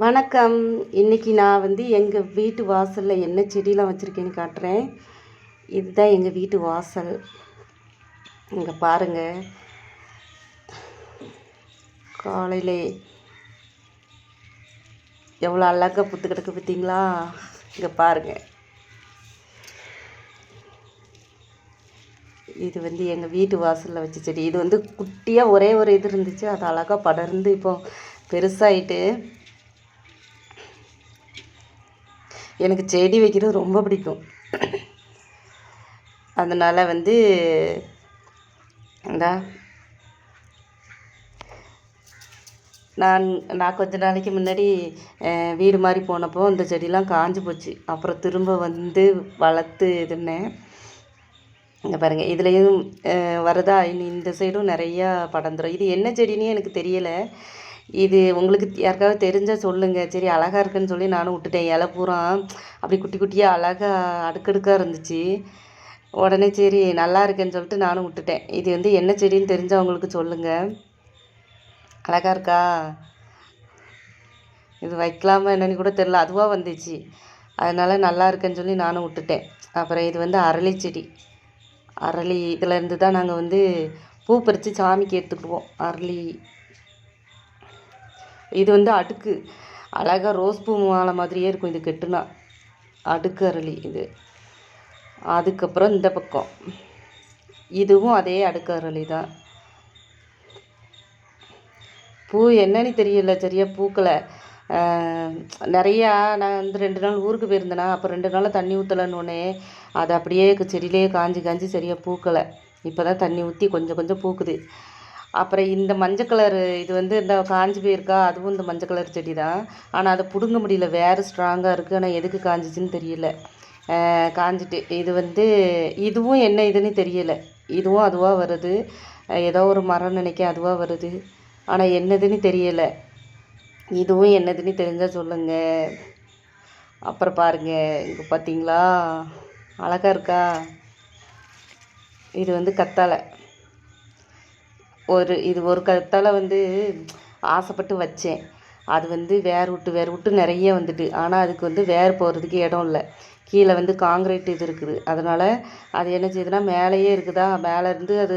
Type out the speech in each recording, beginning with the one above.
வணக்கம். இன்னைக்கு நான் வந்து எங்கள் வீட்டு வாசலில் என்ன செடியெலாம் வச்சுருக்கேன்னு காட்டுறேன். இதுதான் எங்கள் வீட்டு வாசல். இங்கே பாருங்கள் காலையிலே எவ்வளோ அழகாக புத்து கிடக்கு பார்த்தீங்களா? இங்கே பாருங்கள் இது வந்து எங்கள் வீட்டு வாசலில் வச்ச செடி. இது வந்து குட்டியாக ஒரே ஒரு இது இருந்துச்சு. அது அழகாக படர்ந்து இப்போ பெருசாயிட்டு எனக்கு செடி வைக்கிறது ரொம்ப பிடிக்கும். அதனால் வந்து இந்தா. நான் நான் கொஞ்ச நாளைக்கு முன்னாடி வீடு மாதிரி போனப்போ இந்த செடியெலாம் காஞ்சி போச்சு. அப்புறம் திரும்ப வந்து வளர்த்து இதுன்னேன். இங்கே பாருங்கள் இதுலேயும் வருதா இனி இந்த சைடும் நிறையா படந்துடும் இது என்ன செடின்னு எனக்கு தெரியலை. இது உங்களுக்கு யாருக்காவது தெரிஞ்சால் சொல்லுங்கள் சரி அழகாக இருக்குன்னு சொல்லி நானும் விட்டுட்டேன். இலை பூரா அப்படி குட்டி குட்டியாக அழகாக அடுக்கடுக்காக இருந்துச்சு. உடனே சரி நல்லா இருக்கேன்னு சொல்லிட்டு நானும் விட்டுட்டேன். இது வந்து என்ன செடின்னு தெரிஞ்சவங்களுக்கு சொல்லுங்கள் அழகா இருக்கா? இது வைக்கலாமா என்னன்னு கூட தெரில அதுவாக வந்துச்சு. அதனால் நல்லா இருக்குன்னு சொல்லி நானும் விட்டுட்டேன். அப்புறம் இது வந்து அரளி செடி. அரளி இதிலேருந்து தான் நாங்கள் வந்து பூ பறித்து சாமிக்கு எடுத்துக்குவோம் அரளி. இது வந்து அடுக்கு. அழகாக ரோஸ் பூ மாலை மாதிரியே இருக்கும் இது கெட்டுனா. அடுக்கு அரளி இது. அதுக்கப்புறம் இந்த பக்கம். இதுவும் அதே அடுக்கு அரளி தான். பூ என்னன்னு தெரியல சரியா பூக்களை நிறையா நான் வந்து ரெண்டு நாள் ஊருக்கு போயிருந்தேனா அப்போ ரெண்டு நாள் தண்ணி ஊற்றலன்னொடனே அது அப்படியே செடியிலே காஞ்சி காஞ்சி சரியாக பூக்கலை. இப்போ தான் தண்ணி ஊற்றி கொஞ்சம் கொஞ்சம் பூக்குது. அப்புறம் இந்த மஞ்சள் கலர் இது வந்து இந்த காஞ்சி போயிருக்கா அதுவும் இந்த மஞ்சள் கலர் செடி தான் ஆனால் அதை பிடுங்க முடியல. வேறு ஸ்ட்ராங்காக இருக்குது ஆனால் எதுக்கு காஞ்சிச்சின்னு தெரியல. காஞ்சிட்டு. இது வந்து இதுவும் என்ன இதுன்னு தெரியலை. இதுவும் அதுவாக வருது. ஏதோ ஒரு மரம் நினைக்க அதுவாக வருது. ஆனால் என்னதுன்னு தெரியலை. இதுவும் என்னதுன்னு தெரிஞ்சால் சொல்லுங்கள் அப்புறம் பாருங்கள் இங்கே பார்த்தீங்களா அழகா இருக்கா? இது வந்து கத்தாழை. ஒரு இது ஒரு கத்தால் வந்து ஆசைப்பட்டு வச்சேன். அது வந்து வேர் விட்டு வேர் விட்டு நிறைய வந்துட்டு. ஆனால் அதுக்கு வந்து வேர் போகிறதுக்கு இடம் இல்லை. கீழே வந்து காங்கிரீட் இது இருக்குது. அதனால் அது என்ன செய்யுதுன்னா மேலேயே இருக்குதா? மேலே இருந்து அது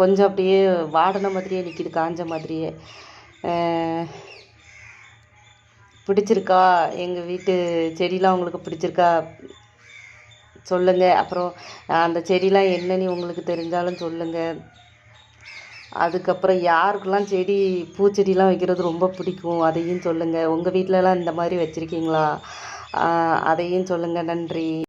கொஞ்சம் அப்படியே வாடின மாதிரியே நிற்கிது காஞ்ச மாதிரியே. பிடிச்சிருக்கா? எங்கள் வீட்டு செடிலாம் உங்களுக்கு பிடிச்சிருக்கா? சொல்லுங்கள் அப்புறம் அந்த செடிலாம் என்னன்னு உங்களுக்கு தெரிஞ்சாலும் சொல்லுங்கள் அதுக்கப்புறம் யாருக்கெல்லாம் செடி பூச்செடிலாம் வைக்கிறது ரொம்ப பிடிக்கும் அதையும் சொல்லுங்கள் உங்கள் வீட்லெலாம் இந்த மாதிரி வச்சுருக்கீங்களா? அதையும் சொல்லுங்கள் நன்றி.